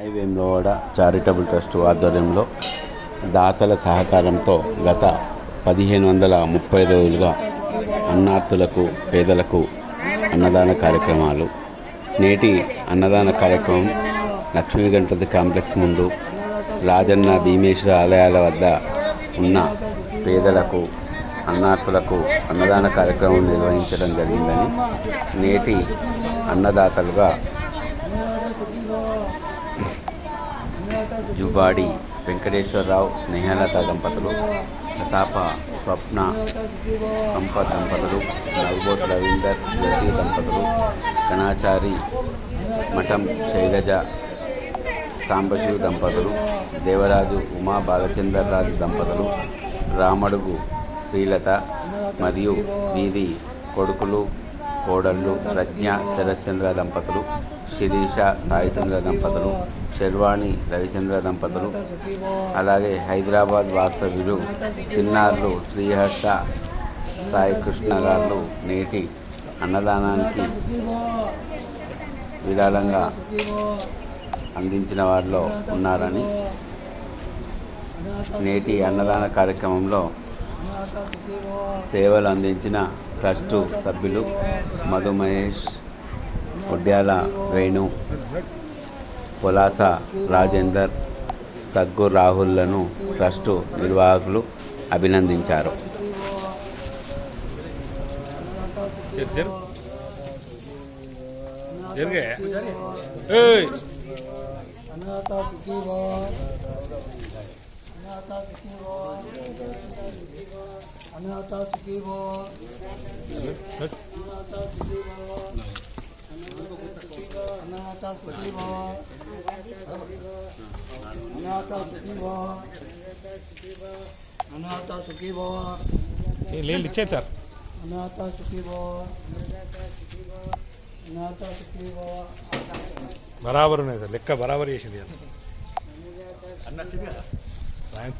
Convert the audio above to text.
Vemulawada charitable trust ఆధ్వర్యంలో దాతల సహకారంతో గత పదిహేను వందల ముప్పై రోజులుగా అన్నార్థులకు పేదలకు అన్నదాన కార్యక్రమాలు. నేటి అన్నదాన కార్యక్రమం లక్ష్మీ గణపతి కాంప్లెక్స్ ముందు రాజన్న భీమేశ్వర ఆలయాల వద్ద ఉన్న పేదలకు అన్నార్థులకు అన్నదాన కార్యక్రమం నిర్వహించడం జరిగిందని నేటి అన్నదాతలుగా జుబాడి వెంకటేశ్వరరావు స్నేహలత దంపతులు ప్రతాప స్వప్న సంపత్ దంపతులు నల్బోట్ రవీందర్ జ్యోతి దంపతులు కణాచారి మఠం శైలజ సాంబశివ దంపతులు దేవరాజు ఉమా బాలచందర్రాజు దంపతులు రామడుగు శ్రీలత మరియు వీరి కొడుకులు కోడళ్ళు ప్రజ్ఞ శరశ్చంద్ర దంపతులు శిరీష సాయిచంద్ర దంపతులు శర్వాణి రవిచంద్ర దంపతులు అలాగే హైదరాబాద్ వాస్తవ్యులు చిన్నారులు శ్రీహర్ష సాయి కృష్ణ గారు నేటి అన్నదానానికి విరాళంగా అందించిన వారిలో ఉన్నారని నేటి అన్నదాన కార్యక్రమంలో సేవలు అందించిన ట్రస్టు సభ్యులు మధు మహేష్ ఒడ్యాల వేణు పొలాస రాజేందర్ సగ్గు రాహుల్లను ట్రస్టు నిర్వాహకులు అభినందించారు అనాథ అనాథ అనాథ సుఖీవ అనాథ అనాథ సుఖీవ అనాథ సుఖీవ ఏ లేదు ఇచ్చేది సార్. అనాథ సుఖీవ అనాథ సుఖీవ బరాబర్ ఉన్నాయి సార్. లెక్క బరాబర్ చేసింది. రాయన్-